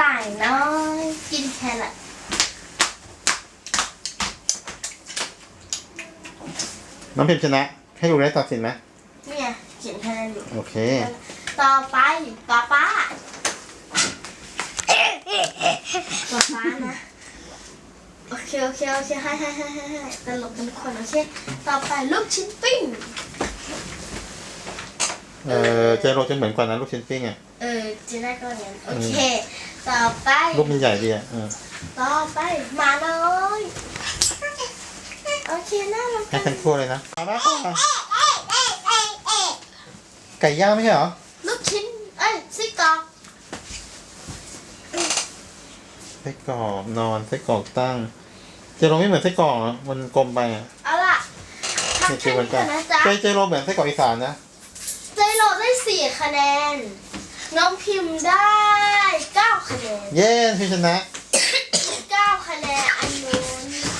ต่ายน้อยกินแครอทน้องพิมพ์ชนะ ให้ลูกได้ตัดสินไหมเนี่ยเขียนคะแนนอยู่โอเค ต่อไปป้าป้าป้าป้านะโอเคโอเคโอเคให้ให้ให้ให้ให้ตลกกันคนโอเคต่อไปลูกชิ้นปิ้งเออเจโรจะเหมือนกว่านะลูกชิ้นปิ้งอะ เออจีน่าก็อย่างนั้นโอเค ต่อไป ลูกมันใหญ่ดีอะเออต่อไปหมาน้อยโอเคน่ารักให้ทั้งคู่เลยนะมาแล้วค่ะไก่ย่างไม่ใช่เหรอ ลูกชิ้น เอ้ยไส้กรอกไส้กรอกนอนไส้กรอกตั้ง เจโรไม่เหมือนไส้กรอกเหรอมันกลมไปอะเอาล่ะนี่ทำคือแค่เหมือนนี้กัก่อนนนะจ๊ะ เจเจโรเหมือนไส้กรอกอีสานนะใจโหลดได้สี่คะแนน น้องพิมพ์ได้ เก้าคะแนนเย้พิมพ์ชนะ